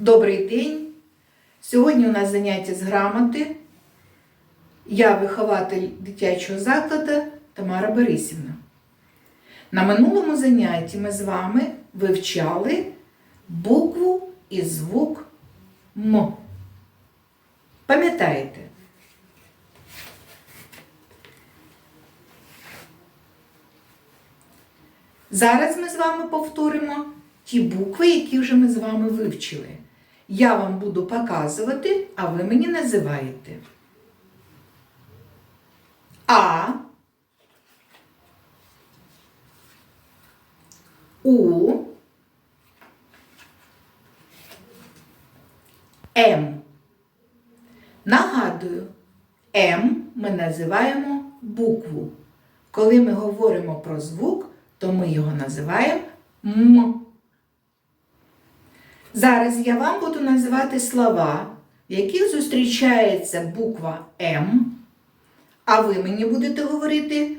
Добрий день! Сьогодні у нас заняття з грамоти. Я вихователь дитячого закладу Тамара Борисівна. На минулому занятті ми з вами вивчали букву і звук М. Пам'ятаєте? Зараз ми з вами повторимо ті букви, які вже ми з вами вивчили. Я вам буду показувати, а ви мені називаєте А, У, М. Нагадую, М ми називаємо букву. Коли ми говоримо про звук, то ми його називаємо М. Зараз я вам буду називати слова, в яких зустрічається буква М, а ви мені будете говорити,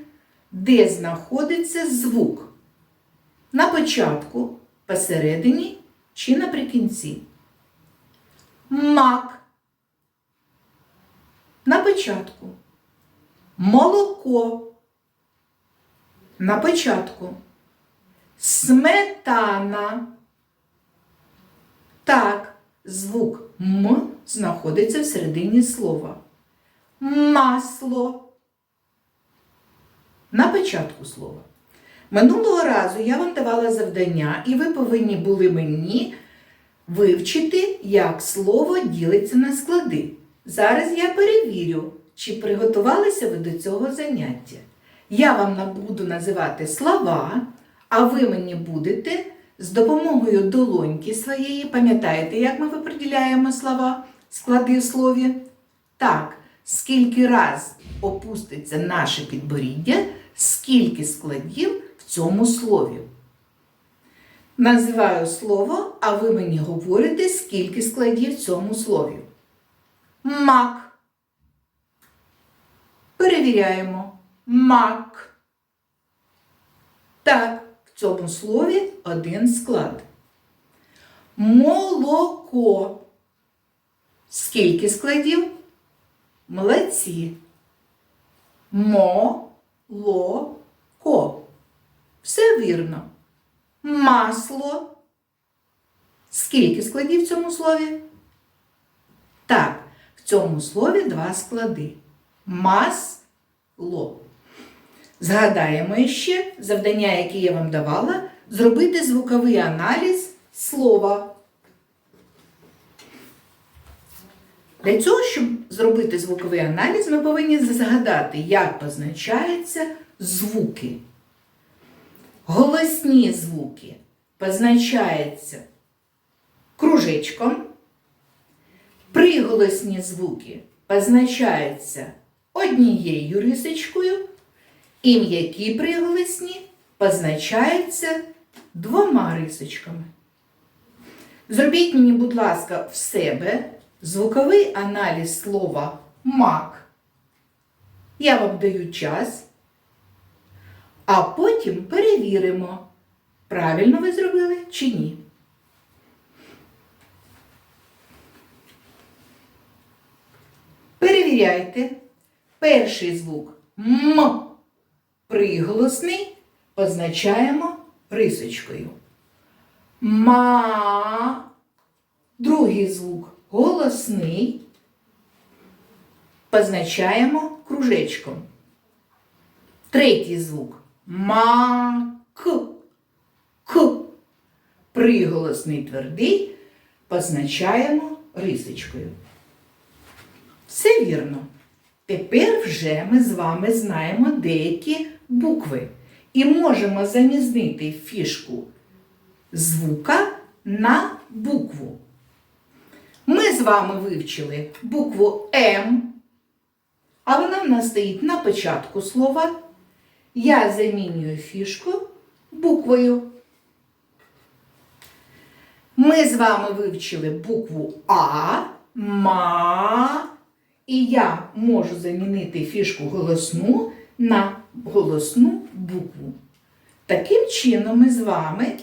де знаходиться звук. На початку, посередині чи наприкінці. Мак. На початку. Молоко. На початку. Сметана. Так, звук М знаходиться всередині слова. Масло. На початку слова. Минулого разу я вам давала завдання, і ви повинні були мені вивчити, як слово ділиться на склади. Зараз я перевірю, чи приготувалися ви до цього заняття. Я вам буду називати слова, а ви мені будете з допомогою долоньки своєї, пам'ятаєте, як ми виподіляємо слова, склади в слові? Так, скільки раз опуститься наше підборіддя, скільки складів в цьому слові. Називаю слово, а ви мені говорите, скільки складів в цьому слові. Мак. Перевіряємо. Мак. Так, цьому слові один склад. Молоко. Скільки складів? Молодці. Мо-ло-ко. Все вірно. Масло. Скільки складів в цьому слові? Так, в цьому слові два склади. Масло. Згадаємо ще завдання, яке я вам давала, зробити звуковий аналіз слова. Для цього, щоб зробити звуковий аналіз, ми повинні згадати, як позначаються звуки. Голосні звуки позначаються кружечком. Приголосні звуки позначаються однією рисочкою, і м'які приголосні позначаються двома рисочками. Зробіть мені, будь ласка, в себе звуковий аналіз слова мак. Я вам даю час, а потім перевіримо, правильно ви зробили чи ні. Перевіряйте. Перший звук М приголосний позначаємо рисочкою. Ма. Другий звук голосний позначаємо кружечком. Третій звук мак. К. Приголосний твердий позначаємо рисочкою. Все вірно. Тепер вже ми з вами знаємо деякі букви і можемо замінити фішку звука на букву. Ми з вами вивчили букву М, а вона в нас стоїть на початку слова. Я замінюю фішку буквою. Ми з вами вивчили букву А, ма. І я можу замінити фішку голосну на голосну букву. Таким чином, ми з вами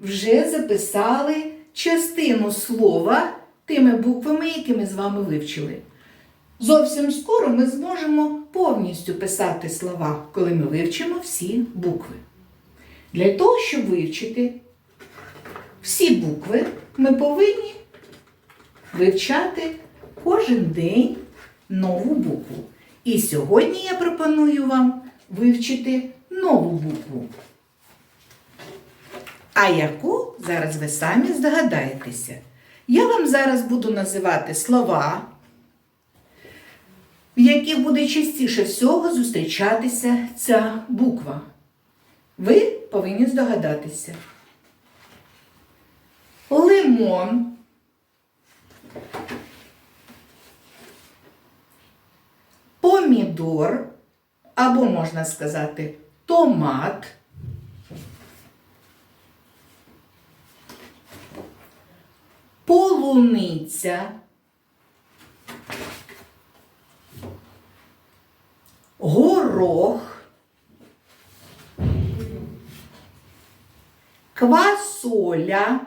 вже записали частину слова тими буквами, які ми з вами вивчили. Зовсім скоро ми зможемо повністю писати слова, коли ми вивчимо всі букви. Для того, щоб вивчити всі букви, ми повинні вивчати кожен день нову букву. І сьогодні я пропоную вам вивчити нову букву. А яку зараз ви самі здогадаєтеся. Я вам зараз буду називати слова, в яких буде частіше всього зустрічатися ця буква. Ви повинні здогадатися. Лимон. Помідор, або можна сказати томат. Полуниця. Горох. Квасоля.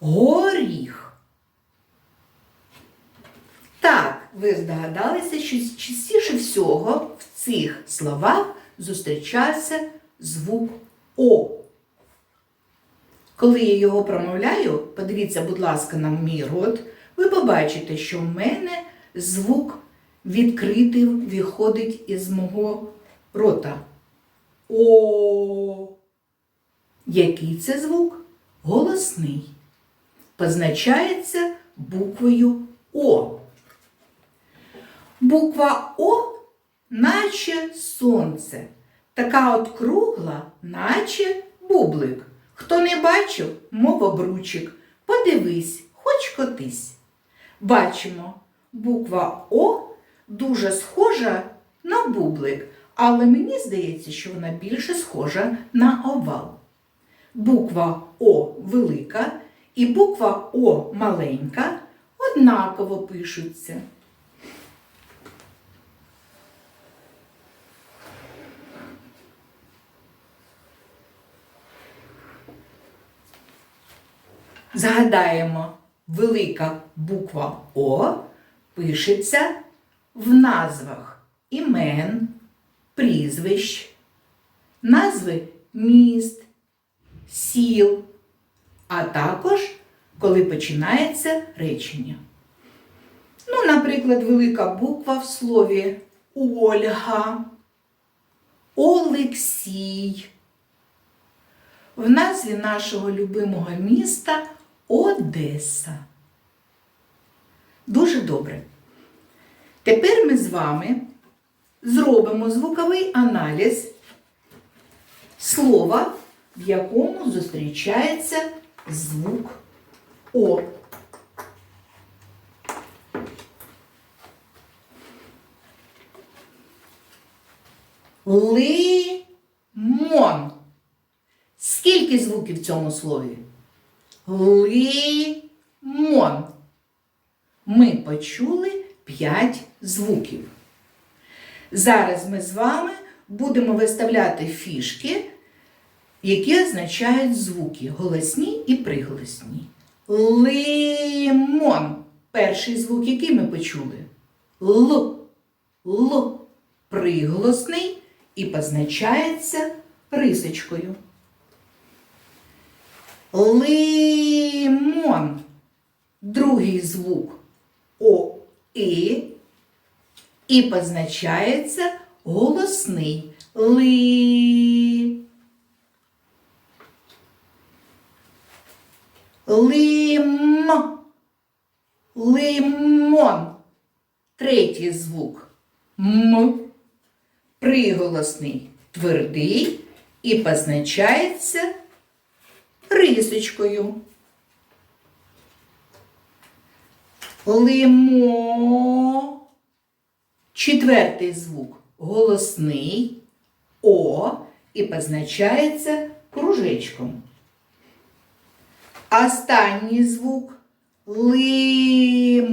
Горіх. Так, ви здогадалися, що частіше всього в цих словах зустрічався звук О. Коли я його промовляю, подивіться, будь ласка, на мій рот, ви побачите, що в мене звук відкритий виходить із мого рота. О. Який це звук? Голосний. Позначається буквою О. Буква О, наче сонце. Така от кругла, наче бублик. Хто не бачив, мов обручик. Подивись, хоч котись. Бачимо, буква О дуже схожа на бублик, але мені здається, що вона більше схожа на овал. Буква О велика і буква О маленька однаково пишуться. Згадаємо, велика буква О пишеться в назвах імен, прізвищ, назви міст, сіл, а також коли починається речення. Ну, наприклад, велика буква в слові Ольга, Олексій. В назві нашого любимого міста Одеса. Дуже добре. Тепер ми з вами зробимо звуковий аналіз слова, в якому зустрічається звук О. Лимон. Скільки звуків в цьому слові? Лимон. Ми почули 5 звуків. Зараз ми з вами будемо виставляти фішки, які означають звуки голосні і приголосні. Лимон. Перший звук, який ми почули? Л. Л. Приголосний і позначається рисочкою. Лимон. Другий звук О І і позначається голосний ли. Лим. Лимон. Третій звук М. Приголосний твердий і позначається рисочкою. Лимо. Четвертий звук голосний О і позначається кружечком. Останній звук лимон.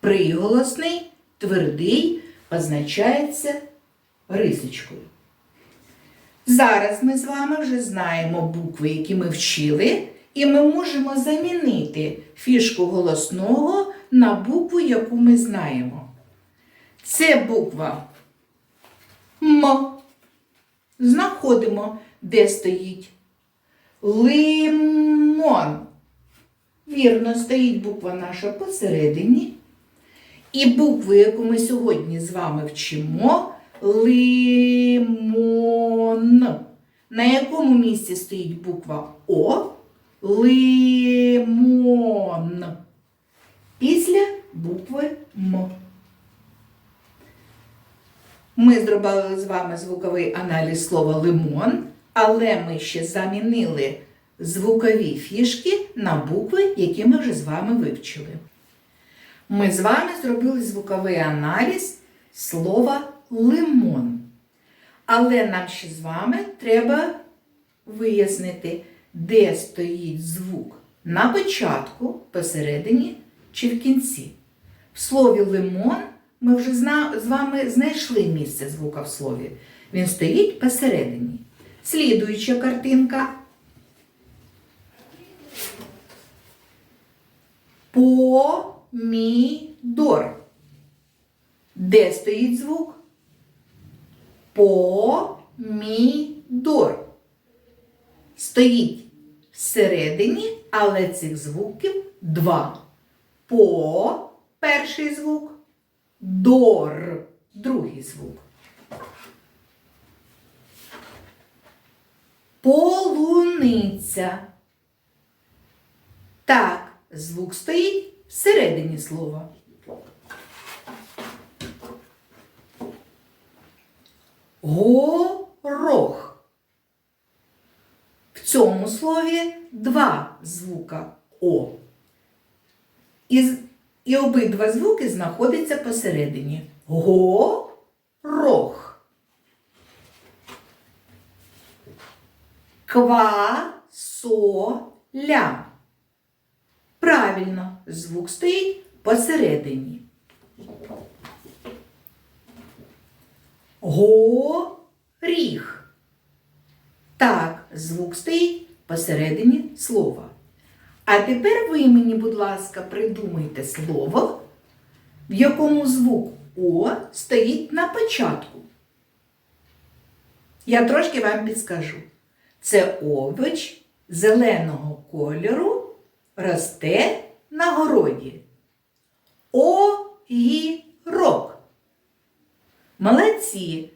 Приголосний, твердий позначається рисочкою. Зараз ми з вами вже знаємо букви, які ми вчили, і ми можемо замінити фішку голосного на букву, яку ми знаємо. Це буква М. Знаходимо, де стоїть лимон. Вірно, стоїть буква наша посередині. І букву, яку ми сьогодні з вами вчимо, лимон. На якому місці стоїть буква О? Лимон. Після букви М. Ми зробили з вами звуковий аналіз слова лимон, але ми ще замінили звукові фішки на букви, які ми вже з вами вивчили. Ми з вами зробили звуковий аналіз слова лимон. Але нам ще з вами треба вияснити, де стоїть звук на початку, посередині чи в кінці. В слові лимон ми вже з вами знайшли місце звука в слові. Він стоїть посередині. Слідуюча картинка. Помідор. Де стоїть звук? Помідор. Стоїть всередині, але цих звуків два. По перший звук, дор другий звук. Полуниця. Так, звук стоїть всередині слова. Горох. В цьому слові два звука О. І, і обидва звуки знаходяться посередині. Горох. Квасоля. Правильно, звук стоїть посередині. Горіх. Так, звук стоїть посередині слова. А тепер ви мені, будь ласка, придумайте слово, в якому звук О стоїть на початку. Я трошки вам підскажу. Це овоч зеленого кольору росте на городі. Огірок. Молодці.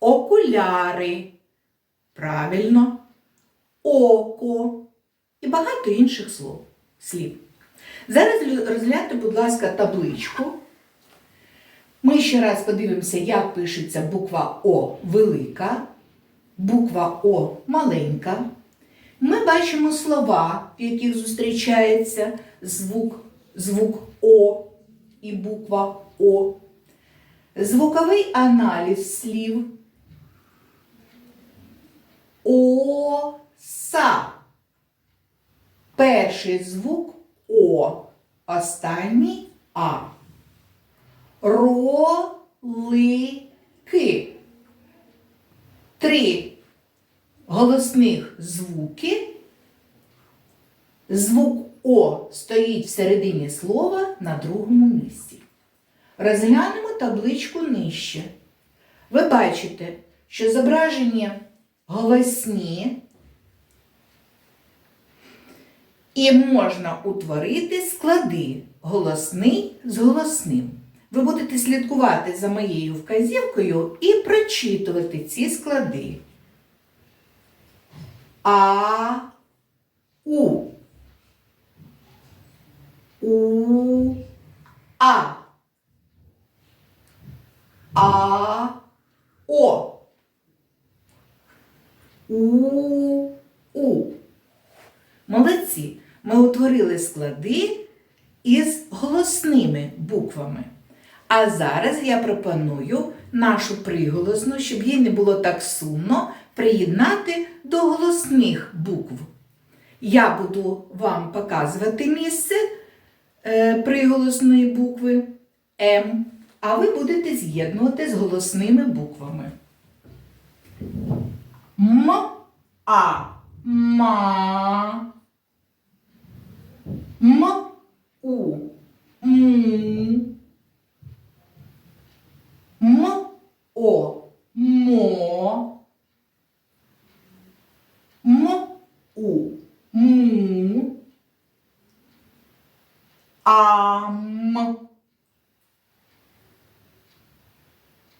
Окуляри. Правильно. Око. І багато інших слов, слів. Зараз розгляньте, будь ласка, табличку. Ми ще раз подивимося, як пишеться буква О велика, буква О маленька. Ми бачимо слова, в яких зустрічається звук, звук О і буква О. Звуковий аналіз слів. Оса. Перший звук О, останній А. Ролики. Три голосних звуки. Звук О стоїть всередині слова на другому місці. Розглянемо табличку нижче. Ви бачите, що зображені голосні і можна утворити склади голосний з голосним. Ви будете слідкувати за моєю вказівкою і прочитувати ці склади. А, У. У, А. А, О. У, У. Молодці. Ми утворили склади із голосними буквами. А зараз я пропоную нашу приголосну, щоб їй не було так сумно, приєднати до голосних букв. Я буду вам показувати місце е, приголосної букви М, а ви будете з'єднувати з голосними буквами. М, А, ма. М, У, му. М, О, мо. М, У, му. Ам.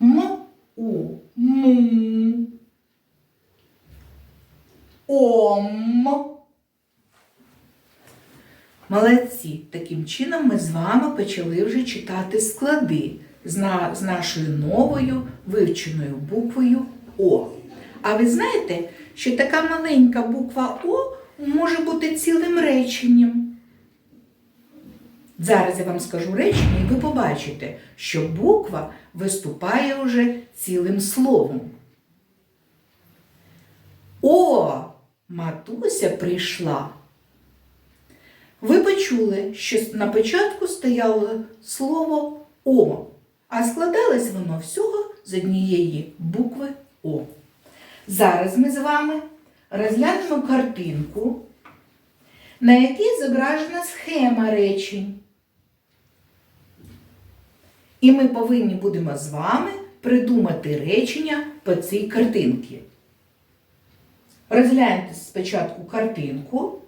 М, У, му. Ом. Молодці! Таким чином ми з вами почали вже читати склади з, нашою новою вивченою буквою О. А ви знаєте, що така маленька буква О може бути цілим реченням. Зараз я вам скажу речення, і ви побачите, що буква виступає вже цілим словом. О, матуся прийшла. Ви почули, що на початку стояло слово О, а складалось воно всього з однієї букви О. Зараз ми з вами розглянемо картинку, на якій зображена схема речень. І ми повинні будемо з вами придумати речення по цій картинці. Розгляньте спочатку картинку.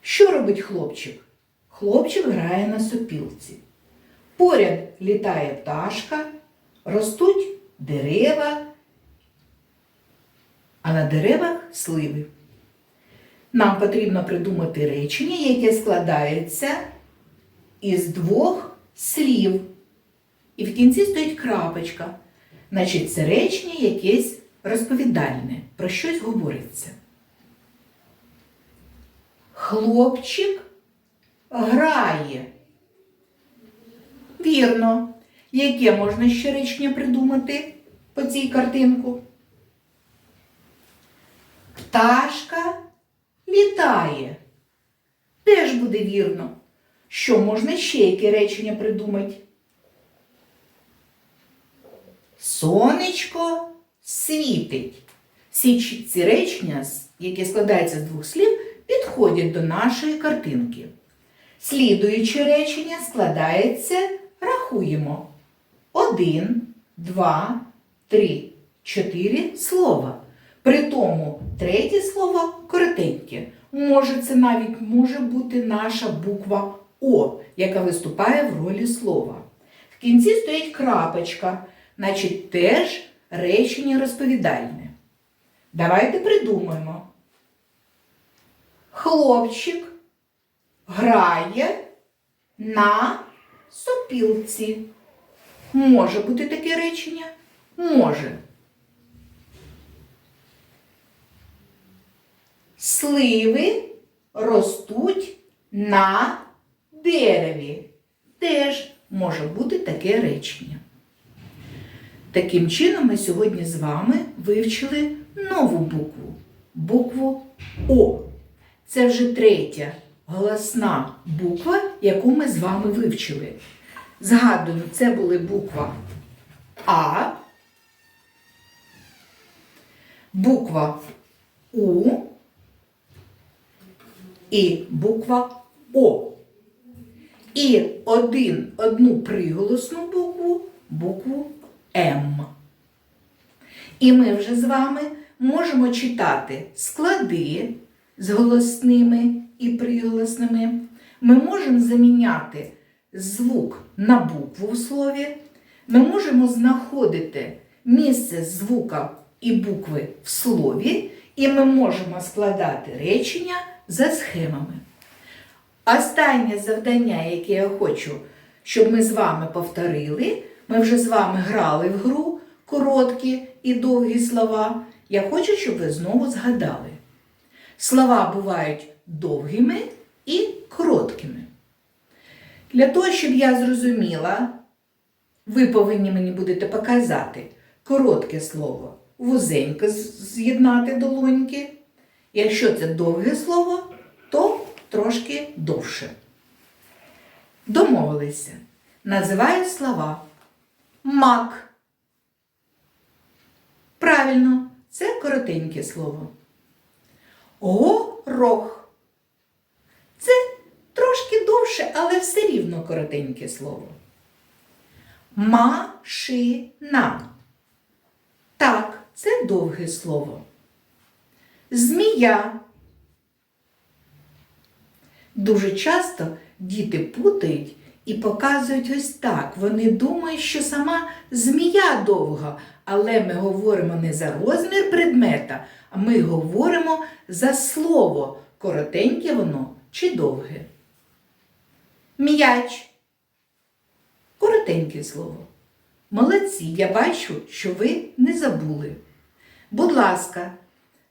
Що робить хлопчик? Хлопчик грає на сопілці. Поряд літає пташка, ростуть дерева, а на деревах сливи. Нам потрібно придумати речення, яке складається із двох слів. І в кінці стоїть крапочка. Значить, це речення якесь розповідальне, про щось говориться. Хлопчик грає. Вірно. Яке можна ще речення придумати по цій картинку? Пташка літає. Теж буде вірно. Що можна ще яке речення придумати? Сонечко світить. Всі ці речення, які складаються з двох слів, підходять до нашої картинки. Слідуюче речення складається, рахуємо. Один, два, три, чотири слова. При тому третє слово коротеньке. Може, це навіть може бути наша буква О, яка виступає в ролі слова. В кінці стоїть крапочка, значить теж речення розповідальне. Давайте придумаємо. Хлопчик грає на сопілці. Може бути таке речення? Може. Сливи ростуть на дереві. Теж може бути таке речення. Таким чином, ми сьогодні з вами вивчили нову букву букву О. Це вже третя голосна буква, яку ми з вами вивчили. Згадуємо, це були буква А, буква У і буква О. І один, одну приголосну букву букву М. І ми вже з вами можемо читати склади з голосними і приголосними. Ми можемо заміняти звук на букву в слові. Ми можемо знаходити місце звука і букви в слові, і ми можемо складати речення за схемами. Останнє завдання, яке я хочу, щоб ми з вами повторили, ми вже з вами грали в гру короткі і довгі слова. Я хочу, щоб ви знову згадали. Слова бувають довгими і короткими. Для того, щоб я зрозуміла, ви повинні мені будете показати коротке слово, вузенько з'єднати долоньки. Якщо це довге слово, трошки довше. Домовилися. Називаю слова мак. Правильно, це коротеньке слово. Горох. Це трошки довше, але все рівно коротеньке слово. Машина. Так, це довге слово. Змія. Дуже часто діти путають і показують ось так. Вони думають, що сама змія довга, але ми говоримо не за розмір предмета, а ми говоримо за слово, коротеньке воно чи довге. М'яч. Коротеньке слово. Молодці, я бачу, що ви не забули. Будь ласка,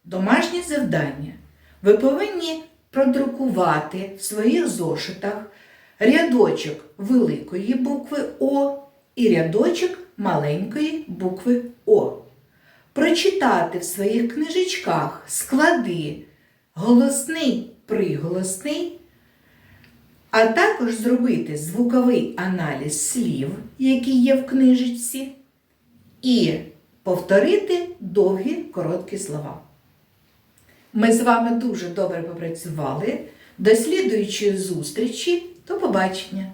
домашнє завдання. Ви повинні продрукувати в своїх зошитах рядочок великої букви О і рядочок маленької букви О. Прочитати в своїх книжечках склади голосний приголосний, а також зробити звуковий аналіз слів, які є в книжечці, і повторити довгі короткі слова. Ми з вами дуже добре попрацювали. До слідуючої зустрічі. До побачення!